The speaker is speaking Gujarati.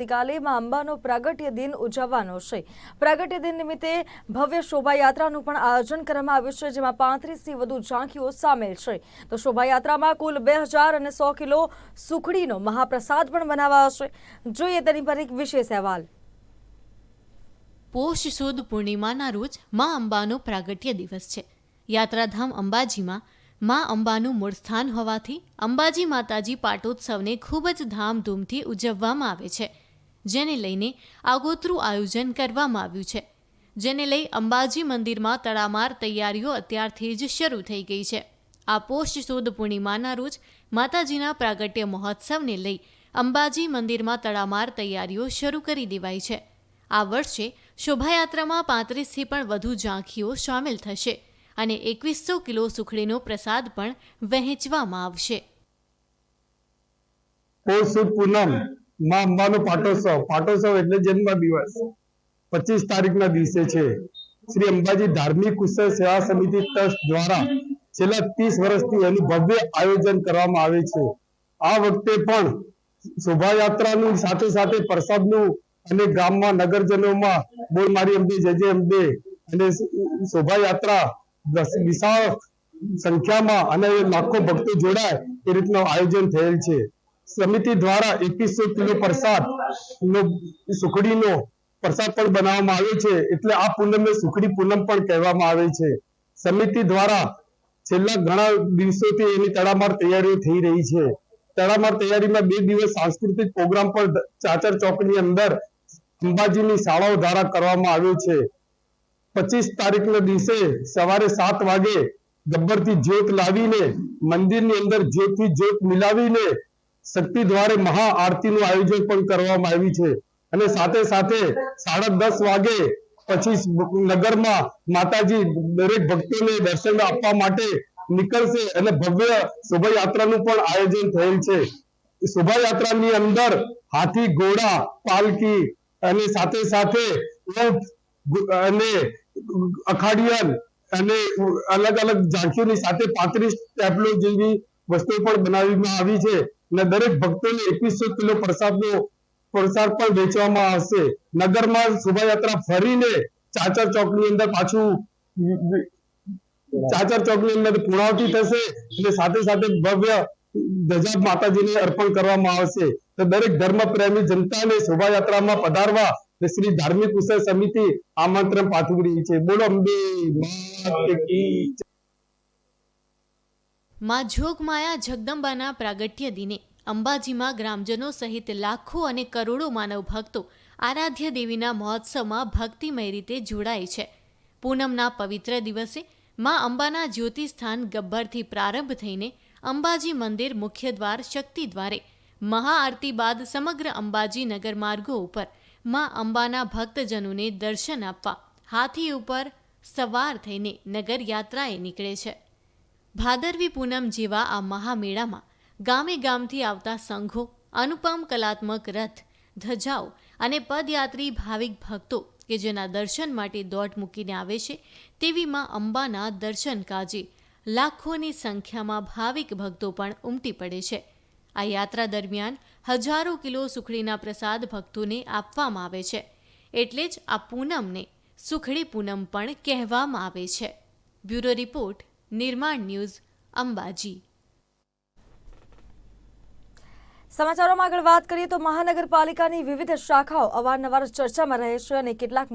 આવતીકાલે માં અંબાનો પ્રાગટ્ય દિન ઉજવવાનો છે. પ્રાગટ્ય દિન નિમિત્તે ભવ્ય શોભાયાત્રાનું પણ આયોજન કરવામાં આવ્યું છે, જેમાં પાંત્રીસથી વધુ ઝાંખીઓ સામેલ છે. તો શોભાયાત્રામાં કુલ બે હજાર અને સો કિલો સુખડીનો મહાપ્રસાદ પણ બનાવાયો છે. જોઈએ તેની પર એક વિશેષ અહેવાલ. પોષ સુદ પૂર્ણિમાના રોજ મા અંબાનો પ્રાગટ્ય દિવસ છે. યાત્રાધામ અંબાજીમાં મા અંબાનું મૂળ સ્થાન હોવાથી અંબાજી માતાજી પાટોત્સવને ખૂબ જ ધામધૂમથી ઉજવવામાં આવે છે. જેને લઈને આગોતરું આયોજન કરવામાં આવ્યું છે. જેને લઈ અંબાજી મંદિરમાં તડામાર તૈયારીઓ અત્યારથી જ શરૂ થઈ ગઈ છે. આ પોષ સુદ પૂર્ણિમાના રોજ માતાજીના પ્રાગટ્ય મહોત્સવને લઈ અંબાજી મંદિરમાં તડામાર તૈયારીઓ શરૂ કરી દેવાઈ છે. આ વર્ષે શોભાયાત્રામાં પાંત્રીસથી પણ વધુ ઝાંખીઓ સામેલ થશે અને એકવીસો કિલો સુખડીનો પ્રસાદ પણ વહેંચવામાં આવશે. પૂનમ માં અંબાનો પાટોત્સવ. પાટોત્સવ એટલે જન્મ દિવસ પચીસ તારીખના દિવસે છે. શ્રી અંબાજી ધાર્મિક કુશળ સેવા સમિતિ ટ્રસ્ટ દ્વારા છેલ્લા ત્રીસ વર્ષથી એનું ભવ્ય આયોજન કરવામાં આવે છે. આ વખતે પણ શોભાયાત્રાનું સાથે સાથે પ્રસાદનું અને ગામમાં નગરજનોમાં બોલ મારી અંબે જય અંબે અને શોભાયાત્રા વિશાળ સંખ્યામાં અને લાખો ભક્તો જોડાય એ રીતનું આયોજન થયેલ છે. સમિતિ દ્વારા એકવીસો કિલો પ્રસાદ નો, સુખડીનો પ્રસાદ પણ બનાવવામાં આવે છે. એટલે આ પૂનમને સુખડી પૂનમ પણ કહેવામાં આવે છે. સમિતિ દ્વારા છેલ્લા ઘણા દિવસોથી એની તડામાર તૈયારીઓ થઈ રહી છે. તડામાર તૈયારીમાં બે દિવસ સાંસ્કૃતિક પ્રોગ્રામ પણ ચાચર ચોકની અંદર અંબાજીની શાળાઓ દ્વારા કરવામાં આવ્યો છે. પચીસ તારીખના દિવસે સવારે સાત વાગે ગબ્બરથી જ્યોત લાવીને મંદિરની અંદર જ્યોતથી જ્યોત મિલાવીને શક્તિ દ્વારે મહા આરતીનું આયોજન પણ કરવામાં આવ્યું છે. અને સાથે સાથે સાડા દસ વાગે પછી નગરમાં માતાજી દરેક ભક્તોને દર્શન આપવા માટે નીકળશે અને ભવ્ય શોભાયાત્રાનું પણ આયોજન થયેલ છે. શોભાયાત્રાની અંદર હાથી, ઘોડા પાલકી અને સાથે સાથે ઊંટ અને અખાડિયન અને અલગ અલગ ઝાંખીઓની સાથે પાંત્રીસ ટેબ્લો જેવી વસ્તુઓ પણ બનાવવામાં આવી છે. અને દરેક ભક્તોને એકવીસો કિલો પ્રસાદનો પ્રસાદ પણ વેચવામાં આવશે. નગરમાં શોભાયાત્રા ફરીને ચાચર ચોકની અંદર પાછું ચાચર ચોકની અંદર પૂર્ણાવતી થશે અને સાથે સાથે ભવ્ય ધજા માતાજીને અર્પણ કરવામાં આવશે. તો દરેક ધર્મ પ્રેમી જનતાને શોભાયાત્રામાં પધારવા શ્રી ધાર્મિક ઉત્સવ સમિતિ આમંત્રણ પાઠવી રહી છે. બોલો અંબે. માં જોગમાયા જગદંબાના પ્રાગટ્ય દિને અંબાજીમાં ગ્રામજનો સહિત લાખો અને કરોડો માનવ ભક્તો આરાધ્ય દેવીના મહોત્સવમાં ભક્તિમય રીતે જોડાય છે. પૂનમના પવિત્ર દિવસે મા અંબાના જ્યોતિસ્થાન ગબ્બરથી પ્રારંભ થઈને અંબાજી મંદિર મુખ્ય દ્વાર શક્તિ દ્વારે મહાઆરતી બાદ સમગ્ર અંબાજી નગર માર્ગો ઉપર મા અંબાના ભક્તજનોને દર્શન આપવા હાથી ઉપર સવાર થઈને નગર યાત્રાએ નીકળે છે. ભાદરવી પૂનમ જેવા આ મહામેળામાં ગામે ગામથી આવતા સંઘો, અનુપમ કલાત્મક રથ, ધજાઓ અને પદયાત્રી ભાવિક ભક્તો કે જેના દર્શન માટે દોટ મૂકીને આવે છે, તેવી માં અંબાના દર્શન કાજે લાખોની સંખ્યામાં ભાવિક ભક્તો પણ ઉમટી પડે છે. આ યાત્રા દરમિયાન હજારો કિલો સુખડીના પ્રસાદ ભક્તોને આપવામાં આવે છે. એટલે જ આ પૂનમને સુખડી પૂનમ પણ કહેવામાં આવે છે. Bureau report Nirman news, Ambaji. સમાચારોમાં આગળ વાત કરીએ તો મહાનગરપાલિકાની વિવિધ શાખાઓ અવારનવાર ચર્ચામાં રહે છે અને કેટલાક